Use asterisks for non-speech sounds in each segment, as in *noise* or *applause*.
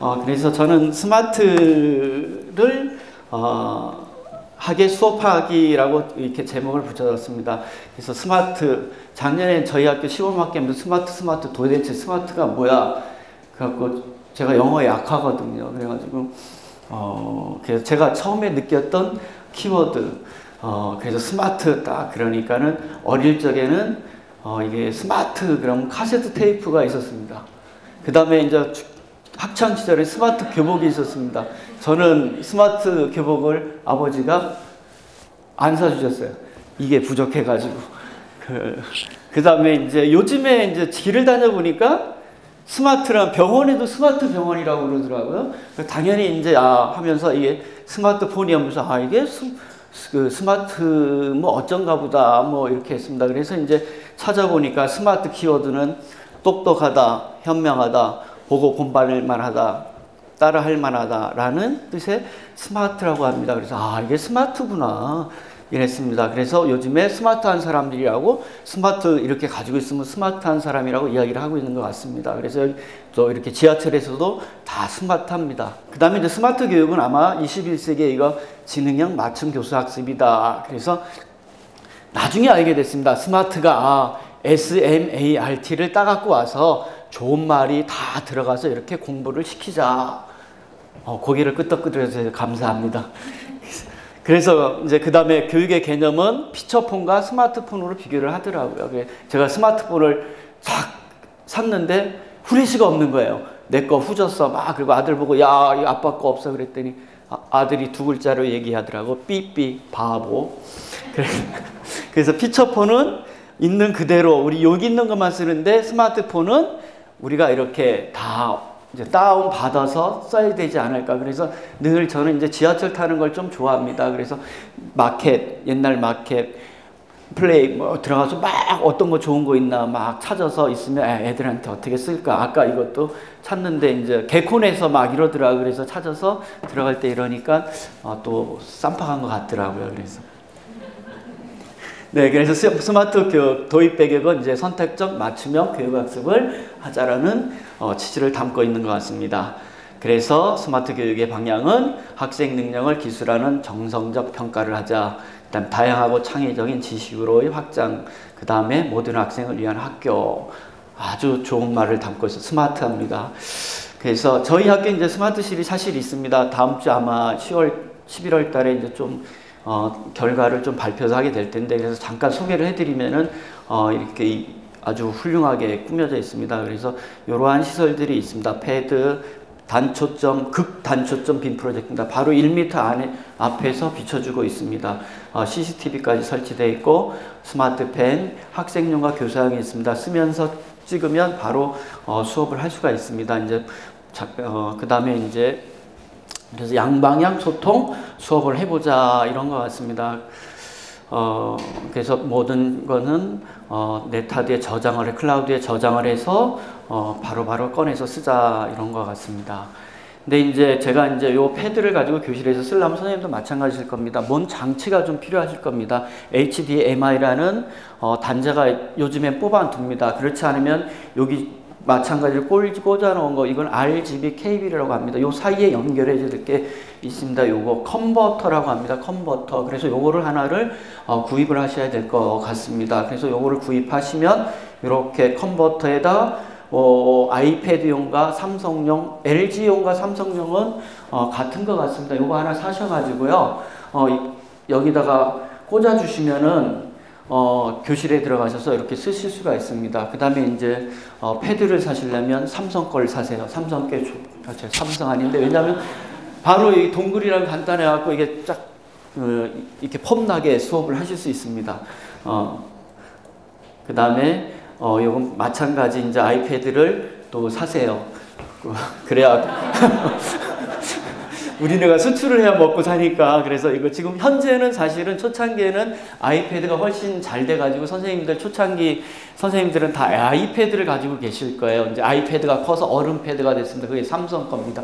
어, 그래서 저는 스마트를 어, 학예 수업하기라고 이렇게 제목을 붙여놨습니다. 그래서 스마트 작년에 저희 학교 시범학교에서 스마트 스마트 도대체 스마트가 뭐야? 그래갖고 제가 영어 약하거든요. 그래가지고 어 그래서 제가 처음에 느꼈던 키워드 어 그래서 스마트 딱 그러니까는 어릴 적에는 어 이게 스마트 그럼 카세트 테이프가 있었습니다. 그 다음에 이제 학창 시절에 스마트 교복이 있었습니다. 저는 스마트 교복을 아버지가 안 사주셨어요. 이게 부족해가지고. 그, 그 다음에 이제 요즘에 이제 길을 다녀보니까 스마트란 병원에도 스마트 병원이라고 그러더라고요. 당연히 이제 아 하면서 이게 스마트폰이 하면서 아 이게 스, 그 스마트 뭐 어쩐가 보다 뭐 이렇게 했습니다. 그래서 이제 찾아보니까 스마트 키워드는 똑똑하다, 현명하다, 보고 본받을 만하다, 따라할 만하다라는 뜻의 스마트라고 합니다. 그래서 아 이게 스마트구나 이랬습니다. 그래서 요즘에 스마트한 사람들이라고 스마트 이렇게 가지고 있으면 스마트한 사람이라고 이야기를 하고 있는 것 같습니다. 그래서 또 이렇게 지하철에서도 다 스마트합니다. 그 다음에 이제 스마트 교육은 아마 21세기에 이거 지능형 맞춤 교수 학습이다. 그래서 나중에 알게 됐습니다. 스마트가 아, SMART를 따갖고 와서 좋은 말이 다 들어가서 이렇게 공부를 시키자. 어, 고개를 끄덕끄덕해서 감사합니다. *laughs* 그래서 이제 그 다음에 교육의 개념은 피처폰과 스마트폰으로 비교를 하더라고요. 제가 스마트폰을 싹 샀는데 후레쉬가 없는 거예요. 내 거 후졌어. 막 그리고 아들 보고 야 아빠 거 없어 그랬더니 아, 들이두 글자로 얘기하더라고. 삐삐 바보. *laughs* 그래서 피처폰은 있는 그대로 우리 여기 있는 것만 쓰는데 스마트폰은 우리가 이렇게 다 이제 다운 받아서 써야 되지 않을까. 그래서 늘 저는 이제 지하철 타는 걸 좀 좋아합니다. 그래서 마켓, 옛날 마켓, 플레이 뭐 들어가서 막 어떤 거 좋은 거 있나 막 찾아서 있으면 애들한테 어떻게 쓸까. 아까 이것도 찾는데 이제 개콘에서 막 이러더라. 그래서 찾아서 들어갈 때 이러니까 어, 또 쌈박한 것 같더라고요. 그래서. 네, 그래서 스마트 교육 도입 배경은 이제 선택적 맞춤형 교육학습을 하자라는 어, 취지를 담고 있는 것 같습니다. 그래서 스마트 교육의 방향은 학생 능력을 기술하는 정성적 평가를 하자. 일단 다양하고 창의적인 지식으로의 확장. 그 다음에 모든 학생을 위한 학교. 아주 좋은 말을 담고 있어 스마트합니다. 그래서 저희 학교 이제 스마트실이 사실 있습니다. 다음 주 아마 10월, 11월 달에 이제 좀 어, 결과를 좀 발표를 하게 될 텐데 그래서 잠깐 소개를 해드리면은 어, 이렇게 아주 훌륭하게 꾸며져 있습니다. 그래서 이러한 시설들이 있습니다. 패드, 단초점, 극단초점 빔 프로젝트입니다. 바로 1m 안에 앞에서 비춰주고 있습니다. 어, CCTV까지 설치되어 있고 스마트펜, 학생용과 교사용이 있습니다. 쓰면서 찍으면 바로 어, 수업을 할 수가 있습니다. 이제 어, 그 다음에 이제 그래서 양방향 소통 수업을 해보자 이런 것 같습니다. 어, 그래서 모든 거는 어, 네타드에 저장을 해, 클라우드에 저장을 해서 어, 바로바로 바로 꺼내서 쓰자 이런 것 같습니다. 근데 이제 제가 이제 요 패드를 가지고 교실에서 쓰려면 선생님도 마찬가지일 겁니다. 뭔 장치가 좀 필요하실 겁니다. HDMI라는 어, 단자가 요즘엔 뽑아둡니다. 그렇지 않으면 여기 마찬가지로 꽂아 놓은 거 이건 RGB 케이블이라고 합니다. 요 사이에 연결해 줄게 있습니다. 요거 컨버터라고 합니다. 컨버터. 그래서 요거를 하나를 어, 구입을 하셔야 될 것 같습니다. 그래서 요거를 구입하시면 이렇게 컨버터에다 어, 아이패드용과 삼성용, LG용과 삼성용은 어, 같은 것 같습니다. 요거 하나 사셔가지고요. 어, 여기다가 꽂아주시면은 어, 교실에 들어가셔서 이렇게 쓰실 수가 있습니다. 그 다음에 이제 어, 패드를 사시려면 삼성 걸 사세요. 삼성 게 아, 삼성 아닌데 왜냐하면 바로 이 동글이랑 간단해갖고 이게 쫙 어, 이렇게 폼나게 수업을 하실 수 있습니다. 어, 그 다음에 어, 요건 마찬가지 이제 아이패드를 또 사세요. *laughs* 그래야 *laughs* 우리네가 수출을 해야 먹고 사니까 그래서 이거 지금 현재는 사실은 초창기에는 아이패드가 훨씬 잘 돼가지고 선생님들 초창기 선생님들은 다 아이패드를 가지고 계실 거예요. 이제 아이패드가 커서 얼음 패드가 됐습니다. 그게 삼성 겁니다.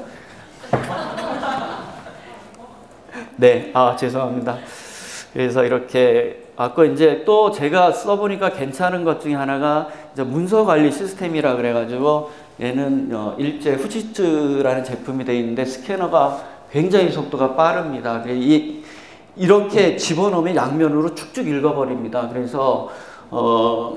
*laughs* 네, 아 죄송합니다. 그래서 이렇게 아까 이제 또 제가 써보니까 괜찮은 것 중에 하나가 이제 문서 관리 시스템이라 그래가지고 얘는 어, 일제 후지츠라는 제품이 되어 있는데 스캐너가 굉장히 속도가 빠릅니다. 이, 이렇게 집어넣으면 양면으로 쭉쭉 읽어버립니다. 그래서 어,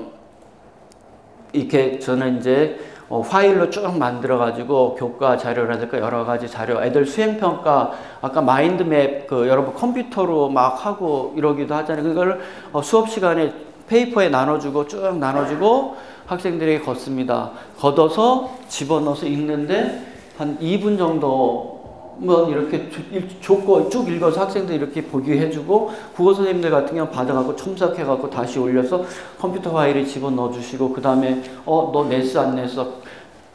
이렇게 저는 이제 어, 파일로 쭉 만들어가지고 교과 자료라든가 여러 가지 자료, 애들 수행평가, 아까 마인드맵, 그 여러분 컴퓨터로 막 하고 이러기도 하잖아요. 그걸 어, 수업 시간에 페이퍼에 나눠주고 쭉 나눠주고 학생들에게 걷습니다. 걷어서 집어넣어서 읽는데 한 2분 정도 뭐 이렇게 줬고 쭉 읽어서 학생들 이렇게 보기 해주고 국어 선생님들 같은 경우 받아갖고 첨삭해갖고 다시 올려서 컴퓨터 파일에 집어 넣어주시고 그 다음에 어 너 냈어 안 냈어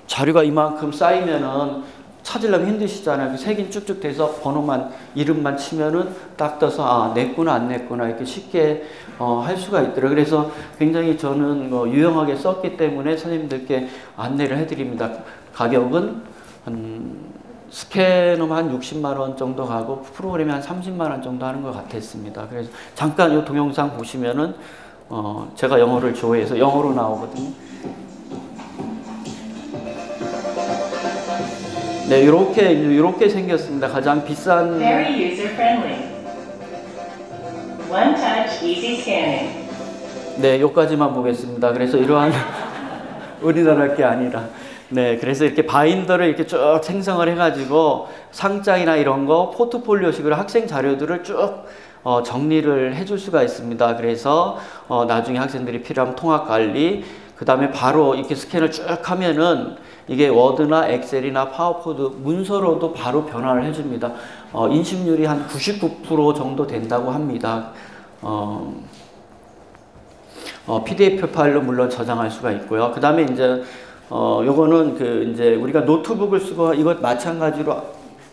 자료가 이만큼 쌓이면은 찾으려면 힘드시잖아요. 그 색인 쭉쭉 돼서 번호만 이름만 치면은 딱 떠서 아 냈구나 안 냈구나 이렇게 쉽게 어, 할 수가 있더라고요. 그래서 굉장히 저는 뭐 유용하게 썼기 때문에 선생님들께 안내를 해드립니다. 가격은 한 스캐너만 한 60만 원 정도 가고 프로그램이 한 30만 원 정도 하는 것 같았습니다. 그래서 잠깐 이 동영상 보시면은 어 제가 영어를 좋아해서 영어로 나오거든요. 네, 이렇게 이렇게 생겼습니다. 가장 비싼 Very user friendly. One touch easy scanning. 네, 여기까지만 보겠습니다. 그래서 이러한 *laughs* 우리나라 게 아니라 네, 그래서 이렇게 바인더를 이렇게 쭉 생성을 해가지고 상장이나 이런 거 포트폴리오식으로 학생 자료들을 쭉 어, 정리를 해줄 수가 있습니다. 그래서 어, 나중에 학생들이 필요하면 통합 관리, 그 다음에 바로 이렇게 스캔을 쭉 하면은 이게 워드나 엑셀이나 파워포드 문서로도 바로 변화를 해줍니다. 어, 인식률이 한 99% 정도 된다고 합니다. 어, 어, PDF 파일로 물론 저장할 수가 있고요. 그 다음에 이제 어, 요거는 그 이제 우리가 노트북을 쓰고 이것 마찬가지로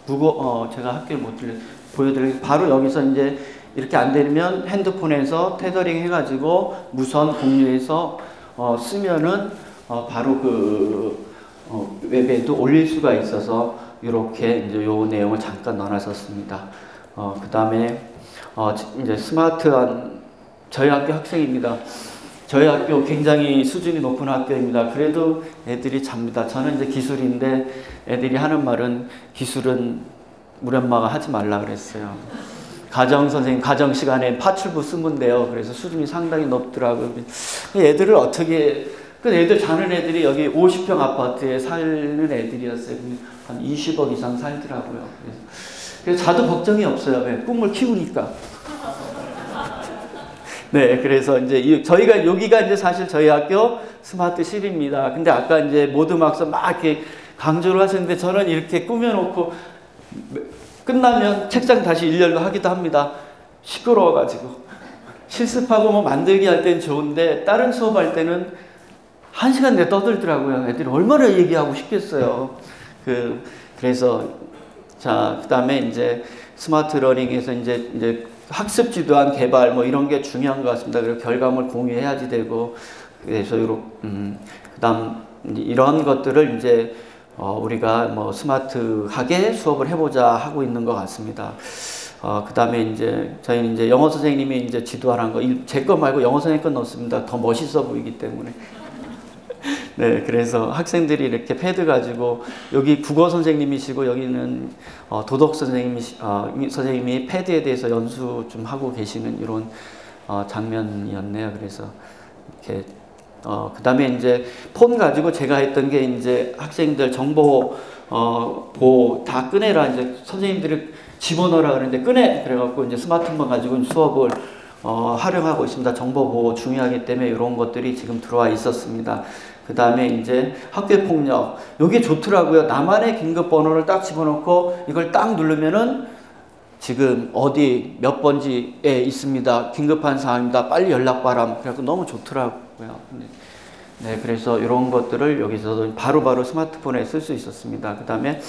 무거 어, 제가 학교를 못 들려 보여드릴 바로 여기서 이제 이렇게 안 되면 핸드폰에서 테더링 해가지고 무선 공유해서 어, 쓰면은 어, 바로 그 어, 웹에도 올릴 수가 있어서 이렇게 이제 요 내용을 잠깐 넣어놨었습니다. 어, 그 다음에 어, 이제 스마트한 저희 학교 학생입니다. 저희 학교 굉장히 수준이 높은 학교입니다. 그래도 애들이 잡니다. 저는 이제 기술인데 애들이 하는 말은 기술은 우리 엄마가 하지 말라 그랬어요. 가정 선생님 가정 시간에 파출부 쓰면 돼요. 그래서 수준이 상당히 높더라고요. 애들을 어떻게 그 애들 자는 애들이 여기 50평 아파트에 사는 애들이었어요. 한 20억 이상 살더라고요. 그래서, 그래서 자도 걱정이 없어요. 왜? 꿈을 키우니까. 네, 그래서 이제 저희가 여기가 이제 사실 저희 학교 스마트 실입니다. 근데 아까 이제 모드막서 막 이렇게 강조를 하셨는데 저는 이렇게 꾸며놓고 끝나면 책상 다시 일렬로 하기도 합니다. 시끄러워가지고. 실습하고 뭐 만들기 할 때는 좋은데 다른 수업할 때는 한 시간 내 떠들더라고요. 애들이 얼마나 얘기하고 싶겠어요. 그, 그래서 자, 그 다음에 이제 스마트 러닝에서 이제, 이제 학습 지도안 개발 뭐 이런 게 중요한 것 같습니다. 그리고 결과물 공유해야지 되고 그래서 요런 음, 그다음 이런 것들을 이제 어, 우리가 뭐 스마트하게 수업을 해보자 하고 있는 것 같습니다. 어, 그 다음에 이제 저희는 이제 영어 선생님이 이제 지도하라는 거, 제 거 말고 영어 선생님 건 넣습니다. 더 멋있어 보이기 때문에. 네, 그래서 학생들이 이렇게 패드 가지고 여기 국어 선생님이시고 여기는 어, 도덕 선생님이 어, 선생님이 패드에 대해서 연수 좀 하고 계시는 이런 어, 장면이었네요. 그래서 이렇게 어, 그 다음에 이제 폰 가지고 제가 했던 게 이제 학생들 정보 어, 보다 꺼내라 이제 선생님들이 집어넣으라 그러는데 꺼내 그래갖고 이제 스마트폰 가지고 수업을 어, 활용하고 있습니다. 정보 보호 중요하기 때문에 이런 것들이 지금 들어와 있었습니다. 그 다음에 이제 학교 폭력. 여기 좋더라고요. 나만의 긴급 번호를 딱 집어넣고 이걸 딱 누르면은 지금 어디 몇 번지에 있습니다. 긴급한 상황입니다. 빨리 연락 바람. 그래서 너무 좋더라고요. 네, 그래서 이런 것들을 여기서도 바로바로 바로 스마트폰에 쓸 수 있었습니다. 그 다음에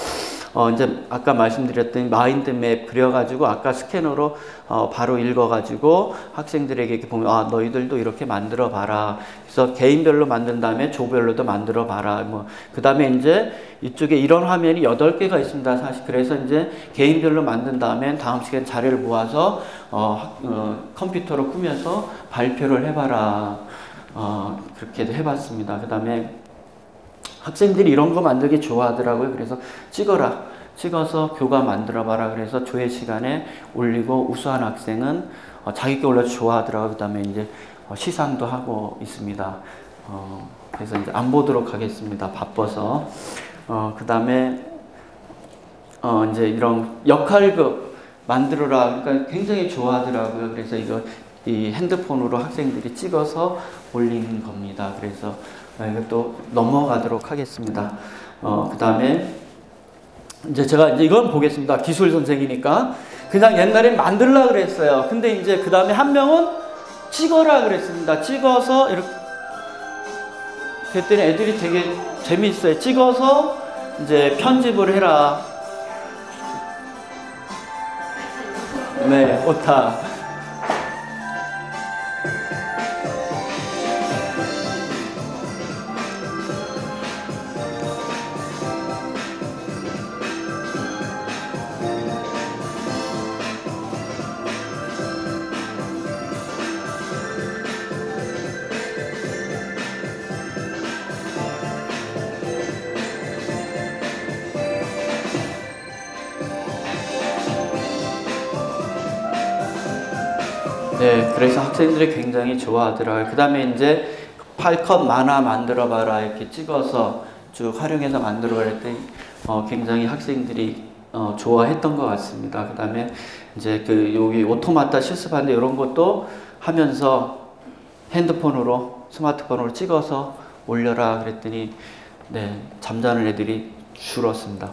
어, 이제 아까 말씀드렸던 마인드맵 그려가지고 아까 스캐너로 어, 바로 읽어가지고 학생들에게 이렇게 보면 아 너희들도 이렇게 만들어 봐라. 그래서 개인별로 만든 다음에 조별로도 만들어 봐라. 뭐 그 다음에 이제 이쪽에 이런 화면이 여덟 개가 있습니다. 사실 그래서 이제 개인별로 만든 다음에 다음 시간 자료를 모아서 어, 어, 컴퓨터로 꾸며서 발표를 해봐라. 어, 그렇게도 해봤습니다. 그 다음에 학생들이 이런 거 만들기 좋아하더라고요. 그래서 찍어라. 찍어서 교과 만들어 봐라. 그래서 조회 시간에 올리고 우수한 학생은 어, 자기께 올려 좋아하더라고요. 그 다음에 이제 어, 시상도 하고 있습니다. 어, 그래서 이제 안 보도록 하겠습니다. 바빠서. 어, 그 다음에 어, 이제 이런 역할극 만들어라. 그러니까 굉장히 좋아하더라고요. 그래서 이거 이 핸드폰으로 학생들이 찍어서 올리는 겁니다. 그래서 어, 이것도 넘어가도록 하겠습니다. 어, 그 다음에 이제 제가 이제 이건 보겠습니다. 기술 선생이니까. 그냥 옛날에 만들라 그랬어요. 근데 이제 그 다음에 한 명은 찍어라 그랬습니다. 찍어서 이렇게 그랬더니 애들이 되게 재미있어요. 찍어서 이제 편집을 해라. 네, 오타. 네, 그래서 학생들이 굉장히 좋아하더라고요. 그 다음에 이제 8컷 만화 만들어봐라 이렇게 찍어서 쭉 활용해서 만들어봐라 했더니 어, 굉장히 학생들이 어, 좋아했던 것 같습니다. 그 다음에 이제 그 여기 오토마타 실습하는데 이런 것도 하면서 핸드폰으로 스마트폰으로 찍어서 올려라 그랬더니 네, 잠자는 애들이 줄었습니다.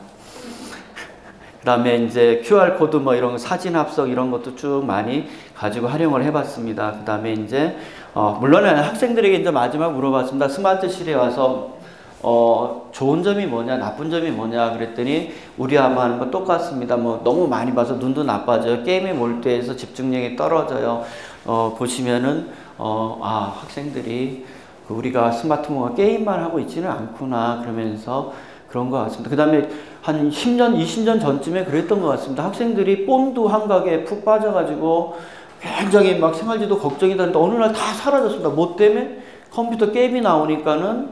그 다음에 이제 QR코드 뭐 이런 거 사진 합성 이런 것도 쭉 많이 가지고 활용을 해봤습니다. 그 다음에 이제, 어, 물론 학생들에게 이제 마지막 물어봤습니다. 스마트실에 와서, 어, 좋은 점이 뭐냐, 나쁜 점이 뭐냐 그랬더니 우리 아마 하는 거 똑같습니다. 뭐 너무 많이 봐서 눈도 나빠져요. 게임에 몰두해서 집중력이 떨어져요. 어, 보시면은, 어, 아, 학생들이 그 우리가 스마트폰과 게임만 하고 있지는 않구나 그러면서 그런 것 같습니다. 그 다음에 한 10년, 20년 전쯤에 그랬던 것 같습니다. 학생들이 뽐두 한각에 푹 빠져가지고 굉장히 막 생활지도 걱정이 되는데 어느 날 다 사라졌습니다. 뭐 때문에? 컴퓨터 게임이 나오니까는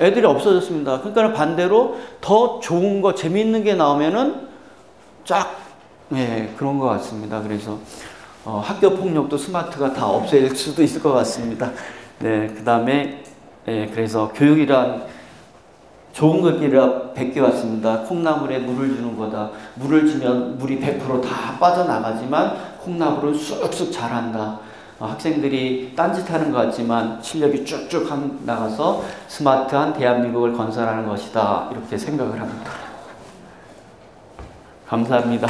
애들이 없어졌습니다. 그러니까 반대로 더 좋은 거, 재미있는 게 나오면은 쫙, 예, 그런 것 같습니다. 그래서 어, 학교 폭력도 스마트가 다 없앨 수도 있을 것 같습니다. 네, 그 다음에, 예, 그래서 교육이란 좋은 것들이라 베껴왔습니다. 콩나물에 물을 주는 거다. 물을 주면 물이 100%다 빠져나가지만 콩나물은 쑥쑥 자란다. 어, 학생들이 딴짓하는 것 같지만 실력이 쭉쭉 한- 나가서 스마트한 대한민국을 건설하는 것이다. 이렇게 생각을 합니다. 감사합니다.